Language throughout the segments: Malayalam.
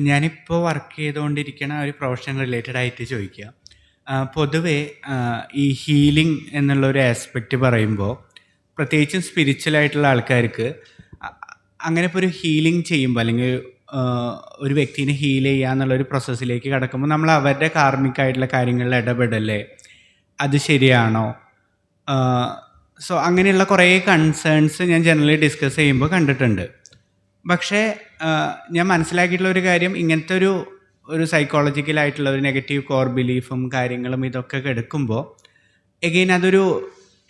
ഞാനിപ്പോൾ വർക്ക് ചെയ്തുകൊണ്ടിരിക്കുന്ന ഒരു പ്രൊഫഷൻ റിലേറ്റഡ് ആയിട്ട് ചോദിക്കുക പൊതുവെ ഈ ഹീലിംഗ് എന്നുള്ള ഒരു ആസ്പെക്റ്റ് പറയുമ്പോൾ പ്രത്യേകിച്ചും സ്പിരിച്വൽ ആയിട്ടുള്ള ആൾക്കാർക്ക് അങ്ങനെ ഇപ്പോൾ ഒരു ഹീലിംഗ് ചെയ്യുമ്പോൾ അല്ലെങ്കിൽ ഒരു വ്യക്തിനെ ഹീൽ ചെയ്യുക എന്നുള്ളൊരു പ്രോസസ്സിലേക്ക് കടക്കുമ്പോൾ നമ്മൾ അവരുടെ കാർമിക് ആയിട്ടുള്ള കാര്യങ്ങളിൽ ഇടപെടല്ലേ അത് ശരിയാണോ? സോ അങ്ങനെയുള്ള കുറേ കൺസേൺസ് ഞാൻ ജനറലി ഡിസ്കസ് ചെയ്യുമ്പോൾ കണ്ടിട്ടുണ്ട്. പക്ഷേ ഞാൻ മനസ്സിലാക്കിയിട്ടുള്ള ഒരു കാര്യം ഇങ്ങനത്തെ ഒരു ഒരു സൈക്കോളജിക്കലായിട്ടുള്ള ഒരു നെഗറ്റീവ് കോർ ബിലീഫും കാര്യങ്ങളും ഇതൊക്കെ എടുക്കുമ്പോൾ എഗെയിൻ അതൊരു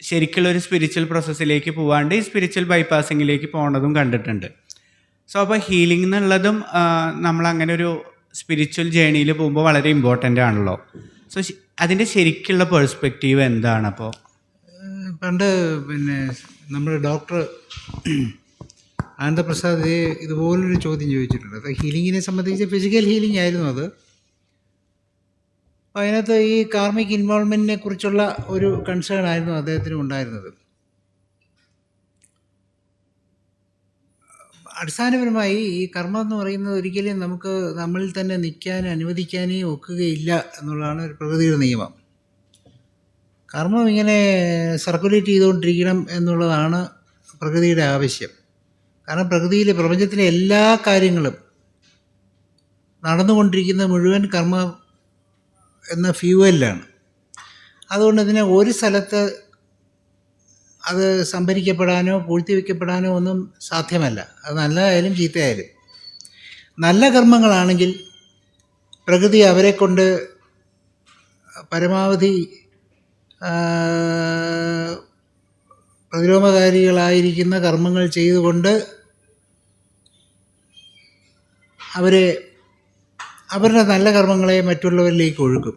ശരിക്കുള്ള ഒരു സ്പിരിച്വൽ പ്രോസസ്സിലേക്ക് പോവാണ്ട് ഈ സ്പിരിച്വൽ ബൈപ്പാസിങ്ങിലേക്ക് പോകേണ്ടതും കണ്ടിട്ടുണ്ട്. സോ അപ്പോൾ ഹീലിംഗ് എന്നുള്ളതും നമ്മൾ നമ്മളങ്ങനെ ഒരു സ്പിരിച്വൽ ജേണിയിൽ പോകുമ്പോൾ വളരെ ഇമ്പോർട്ടന്റ് ആണല്ലോ. സോ അതിന്റെ ശരിക്കുള്ള പെർസ്പെക്റ്റീവ് എന്താണ് അപ്പോൾ പണ്ട് പിന്നെ നമ്മുടെ ഡോക്ടർ ആനന്ദപ്രസാദ് ഇതേ ഇതുപോലൊരു ചോദ്യം ചോദിച്ചിട്ടുണ്ട്. അത് ഹീലിങ്ങിനെ സംബന്ധിച്ച് ഫിസിക്കൽ ഹീലിംഗ് ആയിരുന്നു അത്. അതിനകത്ത് ഈ കാർമിക് ഇൻവോൾവ്മെന്റിനെ കുറിച്ചുള്ള ഒരു കൺസേൺ ആയിരുന്നു അദ്ദേഹത്തിന് ഉണ്ടായിരുന്നത്. അടിസ്ഥാനപരമായി ഈ കർമ്മം എന്ന് പറയുന്നത് ഒരിക്കലും നമുക്ക് നമ്മളിൽ തന്നെ നിൽക്കാൻ അനുവദിക്കാനേ ഒക്കുകയില്ല എന്നുള്ളതാണ് ഒരു പ്രകൃതിയുടെ നിയമം. കർമ്മം ഇങ്ങനെ സർക്കുലേറ്റ് ചെയ്തുകൊണ്ടിരിക്കണം എന്നുള്ളതാണ് പ്രകൃതിയുടെ ആവശ്യം. കാരണം പ്രകൃതിയിലെ പ്രപഞ്ചത്തിലെ എല്ലാ കാര്യങ്ങളും നടന്നുകൊണ്ടിരിക്കുന്ന മുഴുവൻ കർമ്മ എന്ന ഫ്യൂവലിലാണ്. അതുകൊണ്ട് ഇതിനെ ഒരു സ്ഥലത്ത് അത് സംഭരിക്കപ്പെടാനോ പൂഴ്ത്തിവെക്കപ്പെടാനോ ഒന്നും സാധ്യമല്ല. അത് നല്ലതായാലും ചീത്തയായാലും. നല്ല കർമ്മങ്ങളാണെങ്കിൽ പ്രകൃതി അവരെ കൊണ്ട് പരമാവധി പ്രതിരോധകാരികളായിരിക്കുന്ന കർമ്മങ്ങൾ ചെയ്തുകൊണ്ട് അവരെ അവരുടെ നല്ല കർമ്മങ്ങളെ മറ്റുള്ളവരിലേക്ക് ഒഴുക്കും.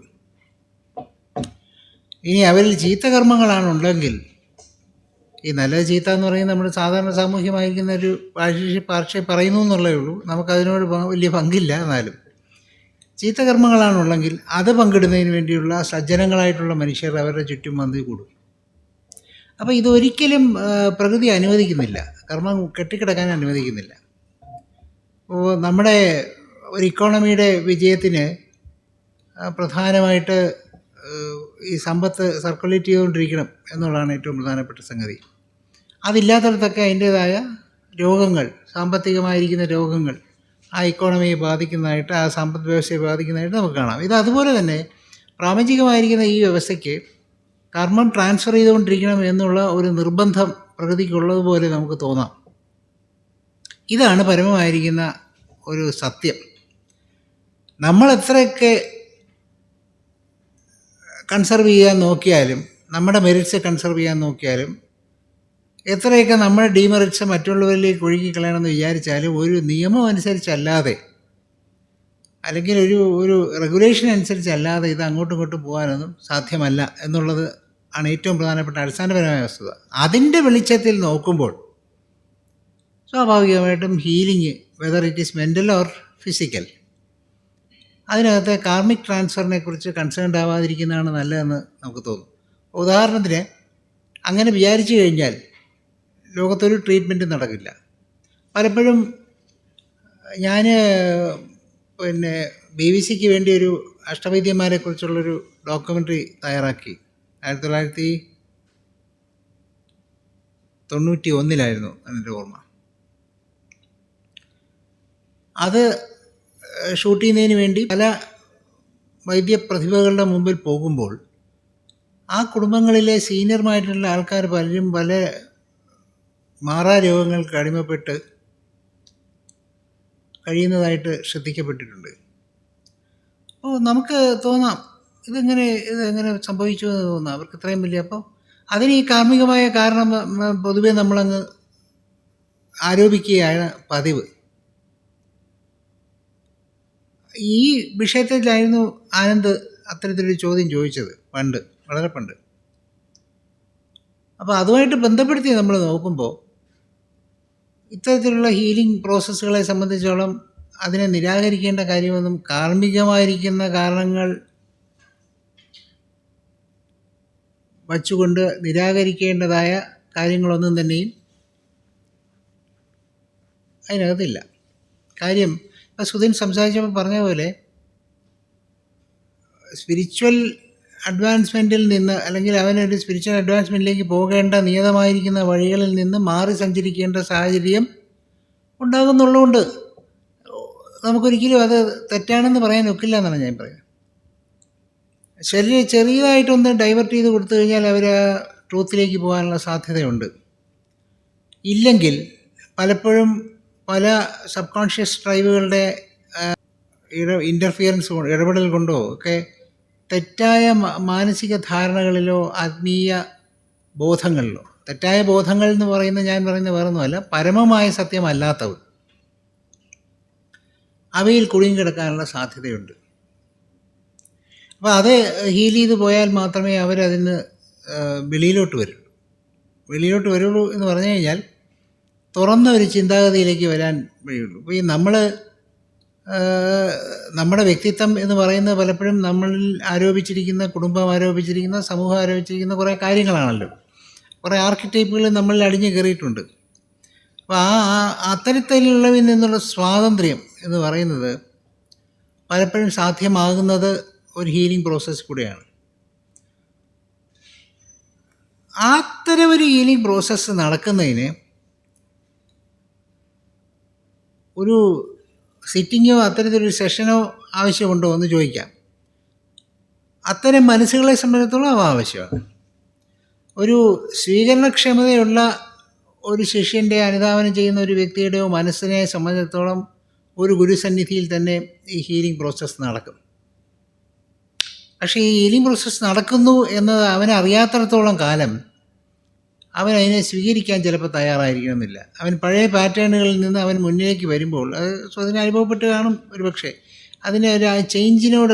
ഇനി അവരിൽ ചീത്ത കർമ്മങ്ങളാണ് ഉണ്ടെങ്കിൽ ഈ നല്ല ചീത്ത എന്ന് പറയുന്നത് നമ്മൾ സാധാരണ സാമൂഹ്യമായിരിക്കുന്ന ഒരു ഭാഷ ഭാഷ പറയുന്നു എന്നുള്ളേ ഉള്ളൂ. നമുക്കതിനോട് വലിയ പങ്കില്ല എന്നാലും. ചീത്ത കർമ്മങ്ങളാണുള്ളെങ്കിൽ അത് പങ്കിടുന്നതിന് വേണ്ടിയുള്ള സജ്ജനങ്ങളായിട്ടുള്ള മനുഷ്യർ അവരുടെ ചുറ്റും വന്ന് കൂടും. അപ്പോൾ ഇതൊരിക്കലും പ്രകൃതി അനുവദിക്കുന്നില്ല. കർമ്മം കെട്ടിക്കിടക്കാൻ അനുവദിക്കുന്നില്ല. നമ്മുടെ ഒരു ഇക്കോണമിയുടെ വിജയത്തിന് പ്രധാനമായിട്ട് ഈ സമ്പത്ത് സർക്കുലേറ്റ് ചെയ്തുകൊണ്ടിരിക്കണം എന്നുള്ളതാണ് ഏറ്റവും പ്രധാനപ്പെട്ട സംഗതി. അതില്ലാത്തടത്തൊക്കെ അതിന്റേതായ രോഗങ്ങൾ സാമ്പത്തികമായിരിക്കുന്ന രോഗങ്ങൾ ആ ഇക്കോണമിയെ ബാധിക്കുന്നതായിട്ട് ആ സമ്പദ് വ്യവസ്ഥയെ ബാധിക്കുന്നതായിട്ട് നമുക്ക് കാണാം. ഇത് അതുപോലെ തന്നെ പ്രാപഞ്ചികമായിരിക്കുന്ന ഈ വ്യവസ്ഥയ്ക്ക് കർമ്മം ട്രാൻസ്ഫർ ചെയ്തുകൊണ്ടിരിക്കണം എന്നുള്ള ഒരു നിർബന്ധം പ്രകൃതിക്കുള്ളതുപോലെ നമുക്ക് തോന്നാം. ഇതാണ് പരമമായിരിക്കുന്ന ഒരു സത്യം. നമ്മൾ എത്രയൊക്കെ കൺസർവ് ചെയ്യാൻ നോക്കിയാലും നമ്മുടെ മെറിറ്റ്സ് കൺസർവ് ചെയ്യാൻ നോക്കിയാലും എത്രയൊക്കെ നമ്മുടെ ഡീമെറിറ്റ്സ് മറ്റുള്ളവരിലേക്ക് ഒഴുകി കളയണമെന്ന് വിചാരിച്ചാലും ഒരു നിയമം അനുസരിച്ചല്ലാതെ അല്ലെങ്കിൽ ഒരു ഒരു റെഗുലേഷൻ അനുസരിച്ചല്ലാതെ ഇത് അങ്ങോട്ടും ഇങ്ങോട്ടും പോകാനൊന്നും സാധ്യമല്ല എന്നുള്ളത് ആണ് ഏറ്റവും പ്രധാനപ്പെട്ട അടിസ്ഥാനപരമായ വസ്തുത. അതിന്റെ വെളിച്ചത്തിൽ നോക്കുമ്പോൾ സ്വാഭാവികമായിട്ടും healing whether it is mental or physical അതിനകത്ത് കാർമിക് ട്രാൻസ്ഫറിനെ കുറിച്ച് കൺസേൺഡ് ആവാതിരിക്കുന്നതാണ് നല്ലതെന്ന് നമുക്ക് തോന്നും. ഉദാഹരണത്തിന് അങ്ങനെ വിചാരിച്ചു കഴിഞ്ഞാൽ ലോകത്തൊരു ട്രീറ്റ്മെന്റ് നടക്കില്ല. പലപ്പോഴും ഞാൻ പിന്നെ ബി ബി സിക്ക് വേണ്ടി ഒരു അഷ്ടവൈദ്യന്മാരെ കുറിച്ചുള്ളൊരു ഡോക്യുമെന്ററി തയ്യാറാക്കി. ആയിരത്തി തൊള്ളായിരത്തി തൊണ്ണൂറ്റി ഒന്നിലായിരുന്നു എന്റെ ഓർമ്മ. അത് ഷൂട്ട് ചെയ്യുന്നതിന് വേണ്ടി പല വൈദ്യ പ്രതിഭകളുടെ മുമ്പിൽ പോകുമ്പോൾ ആ കുടുംബങ്ങളിലെ സീനിയർമായിട്ടുള്ള ആൾക്കാർ പലരും പല മാറാ രോഗങ്ങൾക്ക് അടിമപ്പെട്ട് കഴിയുന്നതായിട്ട് ശ്രദ്ധിക്കപ്പെട്ടിട്ടുണ്ട്. അപ്പോൾ നമുക്ക് തോന്നാം ഇതെങ്ങനെ ഇതെങ്ങനെ സംഭവിച്ചു എന്ന് തോന്നാം. അവർക്ക് ഇത്രയും വലിയ അപ്പോൾ അതിന് ഈ കാർമ്മികമായ കാരണം പൊതുവെ നമ്മളങ്ങ് ആരോപിക്കുകയാണ് പതിവ്. ഈ വിഷയത്തിലായിരുന്നു ആനന്ദ് അത്തരത്തിലൊരു ചോദ്യം ചോദിച്ചത് പണ്ട് വളരെ പണ്ട്. അപ്പോൾ അതുമായിട്ട് ബന്ധപ്പെടുത്തി നമ്മൾ നോക്കുമ്പോൾ ഇത്തരത്തിലുള്ള ഹീലിംഗ് പ്രോസസ്സുകളെ സംബന്ധിച്ചോളം അതിനെ നിരാകരിക്കേണ്ട കാര്യമൊന്നും കാർമ്മികമായിരിക്കുന്ന കാരണങ്ങൾ വച്ചുകൊണ്ട് നിരാകരിക്കേണ്ടതായ കാര്യങ്ങളൊന്നും തന്നെയും അതിനകത്തില്ല. കാര്യം അപ്പോൾ സുധീൻ സംസാരിച്ചപ്പോൾ പറഞ്ഞ പോലെ സ്പിരിച്വൽ അഡ്വാൻസ്മെന്റിൽ നിന്ന് അല്ലെങ്കിൽ അവനൊരു സ്പിരിച്വൽ അഡ്വാൻസ്മെന്റിലേക്ക് പോകേണ്ട നിയതമായിരിക്കുന്ന വഴികളിൽ നിന്ന് മാറി സഞ്ചരിക്കേണ്ട സാഹചര്യം ഉണ്ടാകുന്നുള്ളതുകൊണ്ട് നമുക്കൊരിക്കലും അത് തെറ്റാണെന്ന് പറയാൻ ഒക്കില്ല എന്നാണ് ഞാൻ പറയുന്നത്. ചെറിയ ചെറിയതായിട്ടൊന്ന് ഡൈവേർട്ട് ചെയ്ത് കൊടുത്തു കഴിഞ്ഞാൽ അവർ ആ ട്രൂത്തിലേക്ക് പോകാനുള്ള സാധ്യതയുണ്ട്. ഇല്ലെങ്കിൽ പലപ്പോഴും പല സബ് കോൺഷ്യസ് ഡ്രൈവുകളുടെ ഇന്റർഫിയറൻസ് ഇടപെടൽ കൊണ്ടോ ഒക്കെ തെറ്റായ മാനസിക ധാരണകളിലോ ആത്മീയ ബോധങ്ങളിലോ തെറ്റായ ബോധങ്ങൾ എന്ന് പറയുന്നത് ഞാൻ പറയുന്നത് വേറൊന്നുമല്ല പരമമായ സത്യമല്ലാത്തവ അവയിൽ കുടുങ്ങിക്കിടക്കാനുള്ള സാധ്യതയുണ്ട്. അപ്പോൾ അത് ഹീൽ ചെയ്ത് പോയാൽ മാത്രമേ അവരതിന് വെളിയിലോട്ട് വരൂ. വെളിയിലോട്ട് വരുള്ളൂ എന്ന് പറഞ്ഞു കഴിഞ്ഞാൽ തുറന്ന ഒരു ചിന്താഗതിയിലേക്ക് വരാൻ വഴിയുള്ളൂ. അപ്പോൾ ഈ നമ്മൾ നമ്മുടെ വ്യക്തിത്വം എന്ന് പറയുന്നത് പലപ്പോഴും നമ്മളിൽ ആരോപിച്ചിരിക്കുന്ന കുടുംബം ആരോപിച്ചിരിക്കുന്ന സമൂഹം ആരോപിച്ചിരിക്കുന്ന കുറേ കാര്യങ്ങളാണല്ലോ. കുറേ ആർക്കിടൈപ്പുകൾ നമ്മളിൽ അടിഞ്ഞു കയറിയിട്ടുണ്ട്. അപ്പോൾ ആ അത്തരത്തിലുള്ളവിൽ നിന്നുള്ള സ്വാതന്ത്ര്യം എന്ന് പറയുന്നത് പലപ്പോഴും സാധ്യമാകുന്നത് ഒരു ഹീലിംഗ് പ്രോസസ്സ് കൂടെയാണ്. അത്തരം ഒരു ഹീലിംഗ് പ്രോസസ്സ് നടക്കുന്നതിന് ഒരു സിറ്റിങ്ങോ അത്തരത്തിലൊരു സെഷനോ ആവശ്യമുണ്ടോ എന്ന് ചോദിക്കാം. അത്തരം മനസ്സുകളെ സംബന്ധിച്ചിടത്തോളം അവ ആവശ്യമാണ്. ഒരു സ്വീകരണക്ഷമതയുള്ള ഒരു ശിഷ്യന്റെ അനുധാവനം ചെയ്യുന്ന ഒരു വ്യക്തിയുടെയോ മനസ്സിനെ സംബന്ധിച്ചിടത്തോളം ഒരു ഗുരുസന്നിധിയിൽ തന്നെ ഈ ഹീലിംഗ് പ്രോസസ്സ് നടക്കും. പക്ഷേ ഈ ഹീലിംഗ് പ്രോസസ്സ് നടക്കുന്നു എന്നത് അവനറിയാത്തിടത്തോളം കാലം അവൻ സ്വീകരിക്കാൻ ചിലപ്പോൾ തയ്യാറായിരിക്കണമെന്നില്ല. അവൻ പഴയ പാറ്റേണുകളിൽ നിന്ന് അവൻ മുന്നിലേക്ക് വരുമ്പോൾ അത് സ്വതിന് അനുഭവപ്പെട്ട് കാണും ഒരു പക്ഷേ അതിനെ ഒരു ആ ചേഞ്ചിനോട്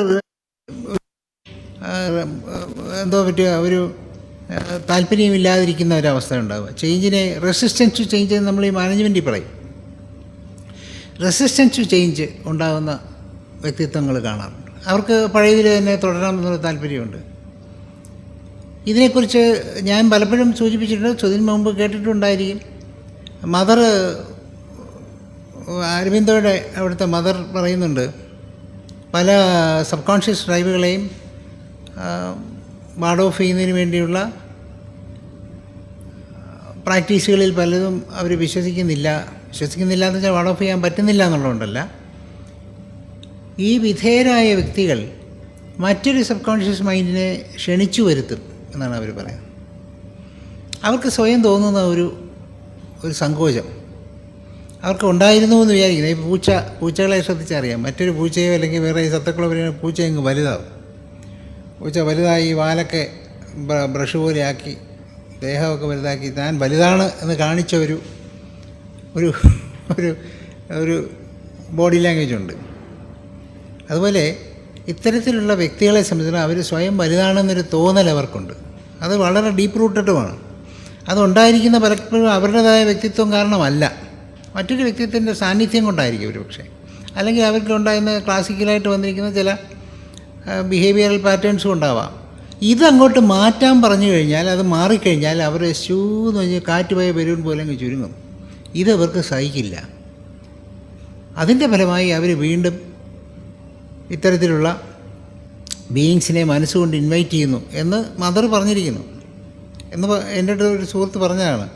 എന്തോ പറ്റുക ഒരു താല്പര്യമില്ലാതിരിക്കുന്ന ഒരവസ്ഥ ഉണ്ടാവുക. ചേഞ്ചിനെ റെസിസ്റ്റൻസ് ടു ചേഞ്ച് നമ്മൾ ഈ മാനേജ്മെന്റിൽ പറയും. റെസിസ്റ്റൻസ് ടു ചേഞ്ച് ഉണ്ടാകുന്ന വ്യക്തിത്വങ്ങൾ കാണാറുണ്ട്. അവർക്ക് പഴയതിൽ തന്നെ തുടരാമെന്നുള്ള താല്പര്യമുണ്ട്. ഇതിനെക്കുറിച്ച് ഞാൻ പലപ്പോഴും സൂചിപ്പിച്ചിട്ടുണ്ട് ചോദ്യം മുമ്പ് കേട്ടിട്ടുണ്ടായിരിക്കും. മദർ അരവിന്ദോയുടെ അവിടുത്തെ മദർ പറയുന്നുണ്ട് പല സബ് കോൺഷ്യസ് ഡ്രൈവുകളെയും വാർഡ് ഓഫ് ചെയ്യുന്നതിന് വേണ്ടിയുള്ള പ്രാക്ടീസുകളിൽ പലതും അവർ വിശ്വസിക്കുന്നില്ല. വിശ്വസിക്കുന്നില്ല എന്ന് വെച്ചാൽ വാർഡ് ഓഫ് ചെയ്യാൻ പറ്റുന്നില്ല എന്നുള്ളതുകൊണ്ടല്ല. ഈ വിധേയരായ വ്യക്തികൾ മറ്റൊരു സബ് കോൺഷ്യസ് മൈൻഡിനെ ക്ഷണിച്ചു വരുത്തും. എന്നാണ് അവർ പറയുന്നത്. അവർക്ക് സ്വയം തോന്നുന്ന ഒരു ഒരു സങ്കോചം. അവർക്ക് ഉണ്ടായിരുന്നു എന്ന് വിചാരിക്കുന്നത് ഈ പൂച്ച പൂച്ചകളെ ശ്രദ്ധിച്ചറിയാം. മറ്റൊരു പൂച്ചയോ അല്ലെങ്കിൽ വേറെ ഈ സത്തക്കളോ പറയുന്ന പൂച്ച അങ്ങ് വലുതാവും. പൂച്ച വലുതായി വാലൊക്കെ ബ്രഷ് പോലെയാക്കി ദേഹമൊക്കെ വലുതാക്കി താൻ വലുതാണ് എന്ന് കാണിച്ച ഒരു ഒരു ഒരു ബോഡി ലാംഗ്വേജ് ഉണ്ട്. അതുപോലെ ഇത്തരത്തിലുള്ള വ്യക്തികളെ സംബന്ധിച്ചിടത്തോളം അവർ സ്വയം വലുതാണെന്നൊരു തോന്നൽ അവർക്കുണ്ട്. അത് വളരെ ഡീപ്പ് റൂട്ടഡുമാണ് അതുണ്ടായിരിക്കുന്ന പലപ്പോഴും അവരുടേതായ വ്യക്തിത്വം കാരണമല്ല. മറ്റൊരു വ്യക്തിത്വത്തിന്റെ സാന്നിധ്യം കൊണ്ടായിരിക്കും ഒരു പക്ഷേ. അല്ലെങ്കിൽ അവർക്ക് ഉണ്ടായിരുന്ന ക്ലാസിക്കലായിട്ട് വന്നിരിക്കുന്ന ചില ബിഹേവിയറൽ പാറ്റേൺസും ഉണ്ടാവാം. ഇതങ്ങോട്ട് മാറ്റാൻ പറഞ്ഞു കഴിഞ്ഞാൽ അത് മാറിക്കഴിഞ്ഞാൽ അവർ ഷൂ എന്ന് കാറ്റ് പോയ ബലൂൺ പോലെ അങ്ങ് ചുരുങ്ങും. ഇതവർക്ക് സഹിക്കില്ല. അതിന്റെ ഫലമായി അവർ വീണ്ടും ഇത്തരത്തിലുള്ള ബീയിങ്സിനെ മനസ്സുകൊണ്ട് ഇൻവൈറ്റ് ചെയ്യുന്നു എന്ന് മദർ പറഞ്ഞിരിക്കുന്നു. എന്ന് എന്റെ അടുത്ത് ഒരു സുഹൃത്ത് പറഞ്ഞതാണ്.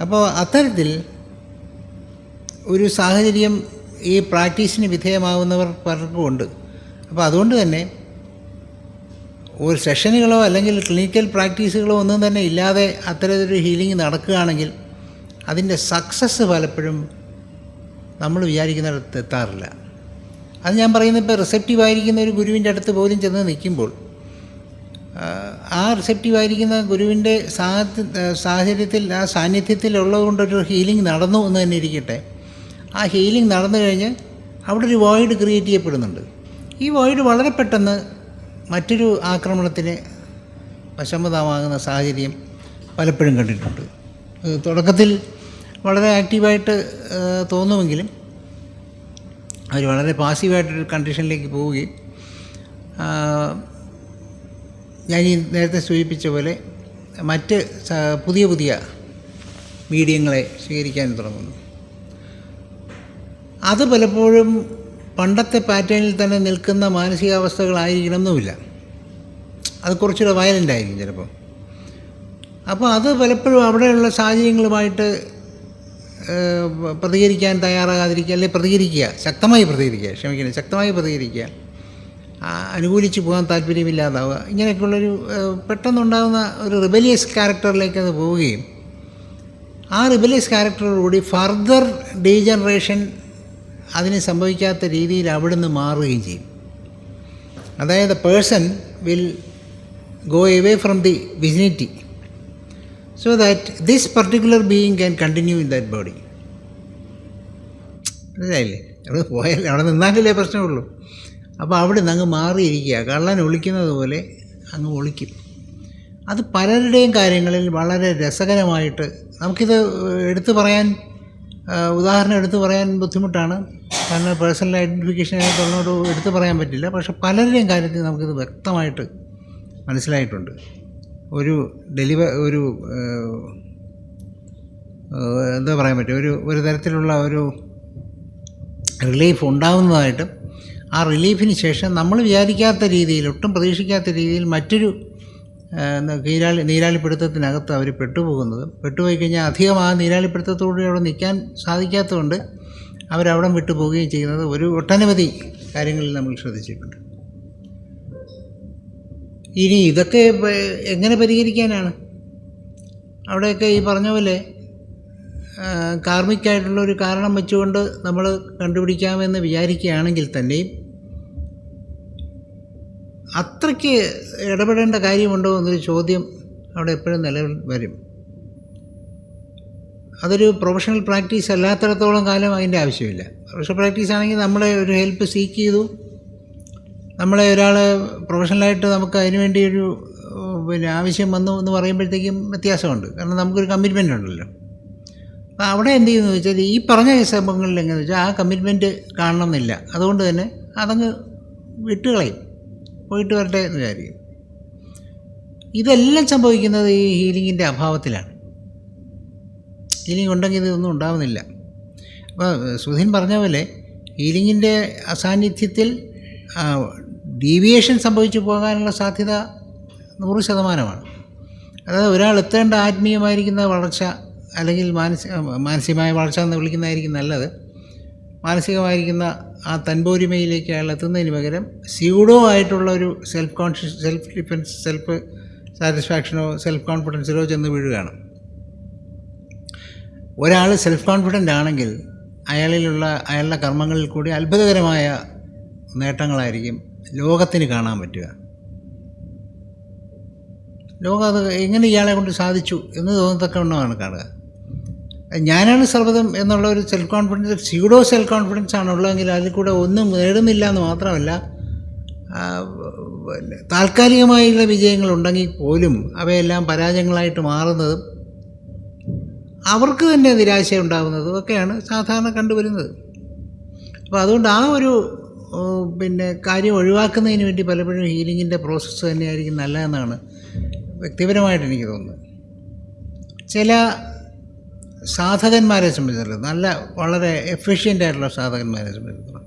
അപ്പോൾ അത്തരത്തിൽ ഒരു സാഹചര്യം ഈ പ്രാക്ടീസിന് വിധേയമാവുന്നവർ പലർക്കും ഉണ്ട്. അപ്പോൾ അതുകൊണ്ട് തന്നെ ഒരു സെഷനുകളോ അല്ലെങ്കിൽ ക്ലിനിക്കൽ പ്രാക്ടീസുകളോ ഒന്നും തന്നെ ഇല്ലാതെ അത്തരത്തിലൊരു ഹീലിംഗ് നടക്കുകയാണെങ്കിൽ അതിന്റെ സക്സസ് പലപ്പോഴും നമ്മൾ വിചാരിക്കുന്നിടത്ത് എത്താറില്ല. അത് ഞാൻ പറയുന്നത് ഇപ്പോൾ റിസപ്റ്റീവ് ആയിരിക്കുന്ന ഒരു ഗുരുവിന്റെ അടുത്ത് പോലും ചെന്ന് നിൽക്കുമ്പോൾ ആ, റിസെപ്റ്റീവ് ആയിരിക്കുന്ന ഗുരുവിന്റെ സാഹ- സാഹചര്യത്തിൽ ആ സാന്നിധ്യത്തിലുള്ളത് കൊണ്ടൊരു ഹീലിംഗ് നടന്നു എന്ന് തന്നെ ഇരിക്കട്ടെ. ആ ഹീലിംഗ് നടന്നു കഴിഞ്ഞ് അവിടെ ഒരു വോയിഡ് ക്രിയേറ്റ് ചെയ്യപ്പെടുന്നുണ്ട്. ഈ വോയിഡ് വളരെ പെട്ടെന്ന് മറ്റൊരു ആക്രമണത്തിന് വശമതമാകുന്ന സാഹചര്യം പലപ്പോഴും കണ്ടിട്ടുണ്ട്. തുടക്കത്തിൽ വളരെ ആക്റ്റീവായിട്ട് തോന്നുമെങ്കിലും അവർ വളരെ പാസീവായിട്ടൊരു കണ്ടീഷനിലേക്ക് പോവുകയും ഞാൻ ഈ നേരത്തെ സൂചിപ്പിച്ച പോലെ മറ്റ് പുതിയ പുതിയ മീഡിയങ്ങളെ സ്വീകരിക്കാൻ തുടങ്ങുന്നു. അത് പലപ്പോഴും പണ്ടത്തെ പാറ്റേണിൽ തന്നെ നിൽക്കുന്ന മാനസികാവസ്ഥകളായിരിക്കണമെന്നുമില്ല. അത് കുറച്ചുകൂടെ വയലന്റ് ആയിരിക്കും ചിലപ്പോൾ. അപ്പോൾ അത് പലപ്പോഴും അവിടെയുള്ള സാഹചര്യങ്ങളുമായിട്ട് പ്രതികരിക്കാൻ തയ്യാറാകാതിരിക്കുക അല്ലെങ്കിൽ പ്രതികരിക്കുക ശക്തമായി പ്രതികരിക്കുക ക്ഷമിക്കണം ശക്തമായി പ്രതികരിക്കുക അനുകൂലിച്ച് പോകാൻ താല്പര്യമില്ലാതാവുക ഇങ്ങനെയൊക്കെയുള്ളൊരു പെട്ടെന്നുണ്ടാകുന്ന ഒരു റിബലിയസ് ക്യാരക്ടറിലേക്ക് അത് പോവുകയും ആ റിബലിയസ് ക്യാരക്ടറോടുകൂടി ഫർദർ ഡീജനറേഷൻ അതിന് സംഭവിക്കാത്ത രീതിയിൽ അവിടുന്ന് മാറുകയും ചെയ്യും. അതായത് person will go away from the vicinity so that this particular being can continue in that body. മനസ്സിലായില്ലേ? അവിടെ പോയാൽ അവിടെ നിന്നാലല്ലേ പ്രശ്നമുള്ളൂ. അപ്പോൾ അവിടെ നിന്ന് അങ്ങ് മാറിയിരിക്കുക. കള്ളൻ ഒളിക്കുന്നത് പോലെ അങ്ങ് ഒളിക്കും. അത് പലരുടെയും കാര്യങ്ങളിൽ വളരെ രസകരമായിട്ട് നമുക്കിത് എടുത്തു പറയാൻ ഉദാഹരണം എടുത്തു പറയാൻ ബുദ്ധിമുട്ടാണ്. കാരണം പേഴ്സണൽ ഐഡന്റിഫിക്കേഷനായിട്ടുള്ളതോട് എടുത്തു പറയാൻ പറ്റില്ല. പക്ഷെ പലരുടെയും കാര്യത്തിൽ നമുക്കിത് വ്യക്തമായിട്ട് മനസ്സിലായിട്ടുണ്ട്. ഒരു ഡെലിവ ഒരു എന്താ പറയാൻ പറ്റും ഒരു ഒരു തരത്തിലുള്ള ഒരു റിലീഫ് ഉണ്ടാകുന്നതായിട്ടും ആ റിലീഫിന് ശേഷം നമ്മൾ വിചാരിക്കാത്ത രീതിയിൽ ഒട്ടും പ്രതീക്ഷിക്കാത്ത രീതിയിൽ മറ്റൊരു നീരാളി നീരാളിപ്പിടുത്തത്തിനകത്ത് അവർ പെട്ടുപോകുന്നതും. പെട്ടുപോയി കഴിഞ്ഞാൽ അധികം ആ നീരാളിപ്പിടുത്തത്തോടെ അവിടെ നിൽക്കാൻ സാധിക്കാത്തതുകൊണ്ട് അവരവിടം വിട്ടുപോവുകയും ചെയ്യുന്നത് ഒരു ഒട്ടനവധി കാര്യങ്ങളിൽ നമ്മൾ ശ്രദ്ധിച്ചിട്ടുണ്ട്. ഇനി ഇതൊക്കെ എങ്ങനെ പരിഹരിക്കാനാണ്? അവിടെയൊക്കെ ഈ പറഞ്ഞ പോലെ കാർമിക്കായിട്ടുള്ള ഒരു കാരണം വെച്ചുകൊണ്ട് നമ്മൾ കണ്ടുപിടിക്കാമെന്ന് വിചാരിക്കുകയാണെങ്കിൽ തന്നെയും അത്രയ്ക്ക് ഇടപെടേണ്ട കാര്യമുണ്ടോ എന്നൊരു ചോദ്യം അവിടെ എപ്പോഴും നിലവിൽ വരും. അതൊരു പ്രൊഫഷണൽ പ്രാക്ടീസ് അല്ലാത്തിടത്തോളം കാലം അതിന്റെ ആവശ്യമില്ല. പ്രൊഫഷണൽ പ്രാക്ടീസ് ആണെങ്കിൽ നമ്മളെ ഒരു ഹെൽപ്പ് സീക്ക് ചെയ്തു. നമ്മളെ ഒരാൾ പ്രൊഫഷണലായിട്ട് നമുക്ക് അതിന് വേണ്ടി ഒരു പിന്നെ ആവശ്യം വന്നു എന്ന് പറയുമ്പോഴത്തേക്കും വ്യത്യാസമുണ്ട്. കാരണം നമുക്കൊരു കമ്മിറ്റ്മെന്റ് ഉണ്ടല്ലോ. അപ്പോൾ അവിടെ എന്ത് ചെയ്യുന്നു വെച്ചാൽ ഈ പറഞ്ഞ സംഭവങ്ങളിൽ എങ്ങനെയാണെന്ന് വെച്ചാൽ ആ കമ്മിറ്റ്മെന്റ് കാണണമെന്നില്ല. അതുകൊണ്ട് തന്നെ അതങ്ങ് വിട്ടുകളയും. പോയിട്ട് വരട്ടെ എന്ന് വിചാരിക്കും. ഇതെല്ലാം സംഭവിക്കുന്നത് ഈ ഹീലിങ്ങിന്റെ അഭാവത്തിലാണ്. ഹീലിംഗ് ഉണ്ടെങ്കിൽ ഇതൊന്നും ഉണ്ടാവുന്നില്ല. അപ്പോൾ സുധീൻ പറഞ്ഞ പോലെ ഹീലിങ്ങിന്റെ അസാന്നിധ്യത്തിൽ ഡീവിയേഷൻ സംഭവിച്ചു പോകാനുള്ള സാധ്യത നൂറ് ശതമാനമാണ്. അതായത് ഒരാൾ എത്തേണ്ട ആത്മീയമായിരിക്കുന്ന വളർച്ച അല്ലെങ്കിൽ മാനസിക മാനസികമായ വളർച്ച എന്ന് വിളിക്കുന്നതായിരിക്കും നല്ലത്. മാനസികമായിരിക്കുന്ന ആ തൻപോരിമയിലേക്ക് അയാൾ എത്തുന്നതിന് പകരം സ്യൂഡോ ആയിട്ടുള്ള ഒരു self conscious self defence self സാറ്റിസ്ഫാക്ഷനോ self കോൺഫിഡൻസിലോ ചെന്ന് വീഴുകയാണ്. ഒരാൾ സെൽഫ് കോൺഫിഡന്റ് ആണെങ്കിൽ അയാളിലുള്ള അയാളുടെ കർമ്മങ്ങളിൽ കൂടി അത്ഭുതകരമായ നേട്ടങ്ങളായിരിക്കും ലോകത്തിന് കാണാൻ പറ്റുക. ലോകം അത് എങ്ങനെ ഇയാളെ കൊണ്ട് സാധിച്ചു എന്ന് തോന്നത്തക്ക ഒന്നാണ് കാണുക. ഞാനാണ് സർവതം എന്നുള്ള ഒരു self confidence pseudo self confidence ആണ് ഉള്ളതെങ്കിൽ അതിൽ കൂടെ ഒന്നും നേടുന്നില്ല എന്ന് മാത്രമല്ല താൽക്കാലികമായുള്ള വിജയങ്ങളുണ്ടെങ്കിൽ പോലും അവയെല്ലാം പരാജയങ്ങളായിട്ട് മാറുന്നതും അവർക്ക് തന്നെ നിരാശ ഉണ്ടാകുന്നതും ഒക്കെയാണ് സാധാരണ കണ്ടുവരുന്നത്. അപ്പോൾ അതുകൊണ്ട് ആ ഒരു പിന്നെ കാര്യം ഒഴിവാക്കുന്നതിന് വേണ്ടി പലപ്പോഴും ഹീലിങ്ങിന്റെ പ്രോസസ്സ് തന്നെയായിരിക്കും നല്ലതെന്നാണ് വ്യക്തിപരമായിട്ട് എനിക്ക് തോന്നുന്നത്. ചില സാധകന്മാരെ സംബന്ധിച്ചിടത്തോളം നല്ല വളരെ എഫിഷ്യന്റ് ആയിട്ടുള്ള സാധകന്മാരെ സംബന്ധിച്ചിടത്തോളം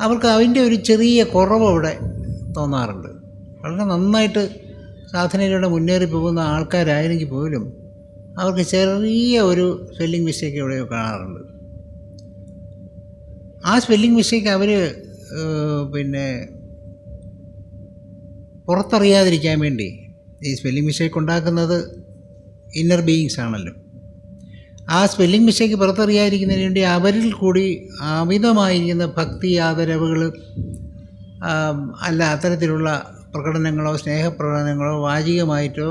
അവർക്ക് അതിന്റെ ഒരു ചെറിയ കുറവ് അവിടെ തോന്നാറുണ്ട്. വളരെ നന്നായിട്ട് സാധനയിലൂടെ മുന്നേറി പോകുന്ന ആൾക്കാരായിരിക്കും പോലും അവർക്ക് ചെറിയ ഒരു സ്പെല്ലിംഗ് മിസ്റ്റേക്ക് എവിടെയോ കാണാറുണ്ട്. ആ സ്പെല്ലിംഗ് മിസ്റ്റേക്ക് അവർ പിന്നെ പുറത്തറിയാതിരിക്കാൻ വേണ്ടി ഈ സ്പെല്ലിംഗ് മിസ്റ്റേക്ക് ഉണ്ടാക്കുന്നത് ഇന്നർ ബീയിങ്സ് ആണല്ലോ. ആ സ്പെല്ലിംഗ് മിസ്റ്റേക്ക് പുറത്തറിയാതിരിക്കുന്നതിന് വേണ്ടി അവരിൽ കൂടി അമിതമായിരിക്കുന്ന ഭക്തി ആദരവുകൾ അല്ല അത്തരത്തിലുള്ള പ്രകടനങ്ങളോ സ്നേഹപ്രകടനങ്ങളോ വാചികമായിട്ടോ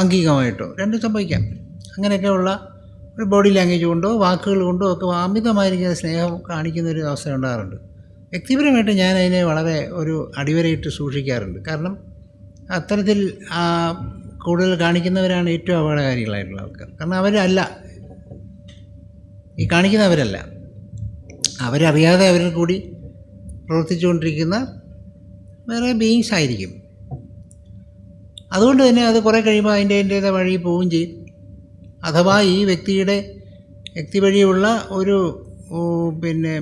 ആംഗികമായിട്ടോ രണ്ടും സംഭവിക്കാം. അങ്ങനെയൊക്കെയുള്ള ഒരു ബോഡി ലാംഗ്വേജ് കൊണ്ടോ വാക്കുകൾ കൊണ്ടോ ഒക്കെ അമിതമായിരിക്കുന്ന സ്നേഹം കാണിക്കുന്ന ഒരു അവസരം ഉണ്ടാകാറുണ്ട്. വ്യക്തിപരമായിട്ട് ഞാൻ അതിനെ വളരെ ഒരു അടിവരയിട്ട് സൂക്ഷിക്കാറുണ്ട്. കാരണം അത്തരത്തിൽ കൂടുതൽ കാണിക്കുന്നവരാണ് ഏറ്റവും അപകടകാരികളായിട്ടുള്ള ആൾക്കാർ. കാരണം അവരല്ല. ഈ കാണിക്കുന്നവരല്ല. അവരറിയാതെ അവരിൽ കൂടി പ്രവർത്തിച്ചുകൊണ്ടിരിക്കുന്ന വേറെ ബീയിങ്സ് ആയിരിക്കും. അതുകൊണ്ട് തന്നെ അത് കുറേ കഴിയുമ്പോൾ അതിന്റെ അതിന്റേതായ വഴി പോവുകയും ചെയ്യും. അഥവാ ഈ വ്യക്തിയുടെ വ്യക്തി വഴിയുള്ള ഒരു പിന്നെ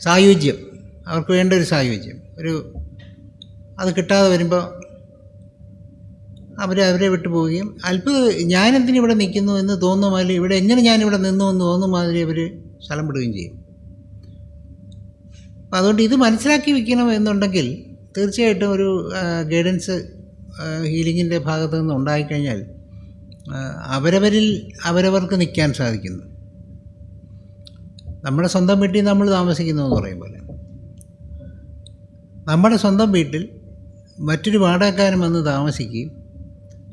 സായുജ്യം. അവർക്ക് വേണ്ട ഒരു സായുജ്യം. ഒരു അത് കിട്ടാതെ വരുമ്പോൾ അവർ അവരെ വിട്ടു പോവുകയും അല്പം ഞാനെന്തിന് ഇവിടെ നിൽക്കുന്നു എന്ന് തോന്നുന്ന മാതിരി ഇവിടെ എങ്ങനെ ഞാനിവിടെ നിന്നു എന്ന് തോന്നുന്ന മാതിരി അവർ സ്ഥലം വിടുകയും ചെയ്യും. അപ്പം അതുകൊണ്ട് ഇത് മനസ്സിലാക്കി വെക്കണം എന്നുണ്ടെങ്കിൽ തീർച്ചയായിട്ടും ഒരു ഗൈഡൻസ് ഹീലിങ്ങിന്റെ ഭാഗത്തു നിന്ന് ഉണ്ടായിക്കഴിഞ്ഞാൽ അവരവരിൽ അവരവർക്ക് നിൽക്കാൻ സാധിക്കുന്നു. നമ്മുടെ സ്വന്തം വീട്ടിൽ നമ്മൾ താമസിക്കുന്നു എന്ന് പറയും പോലെ. നമ്മുടെ സ്വന്തം വീട്ടിൽ മറ്റൊരു വാടകക്കാരൻ വന്ന് താമസിക്കുകയും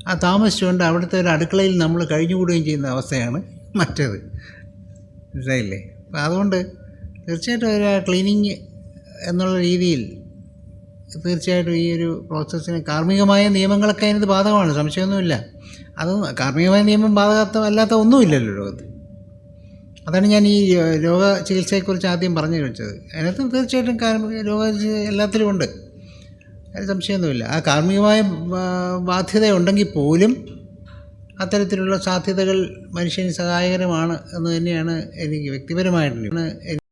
ആ താമസിച്ചുകൊണ്ട് അവിടുത്തെ ഒരു അടുക്കളയിൽ നമ്മൾ കഴിഞ്ഞുകൂടുകയും ചെയ്യുന്ന അവസ്ഥയാണ് മറ്റേത്. മനസ്സിലായില്ലേ? അപ്പം അതുകൊണ്ട് തീർച്ചയായിട്ടും ഒരു ക്ലീനിങ് എന്നുള്ള രീതിയിൽ തീർച്ചയായിട്ടും ഈ ഒരു പ്രോസസ്സിന് കാർമ്മികമായ നിയമങ്ങളൊക്കെ അതിനത് ബാധകമാണ്. സംശയമൊന്നുമില്ല. അത് കാർമ്മികമായ നിയമം ബാധകത്വമല്ലാത്ത ഒന്നുമില്ലല്ലോ ലോകത്ത്. അതാണ് ഞാൻ ഈ രോഗ ചികിത്സയെക്കുറിച്ച് ആദ്യം പറഞ്ഞു വെച്ചത്. അതിനകത്ത് തീർച്ചയായിട്ടും കാർമ്മിക രോഗ എല്ലാത്തിലും ഉണ്ട്. അതിന് സംശയമൊന്നുമില്ല. ആ കാർമ്മികമായ ബാധ്യത ഉണ്ടെങ്കിൽ പോലും അത്തരത്തിലുള്ള സാധ്യതകൾ മനുഷ്യന് സഹായകരമാണ് എന്ന് തന്നെയാണ് എനിക്ക് വ്യക്തിപരമായിട്ട്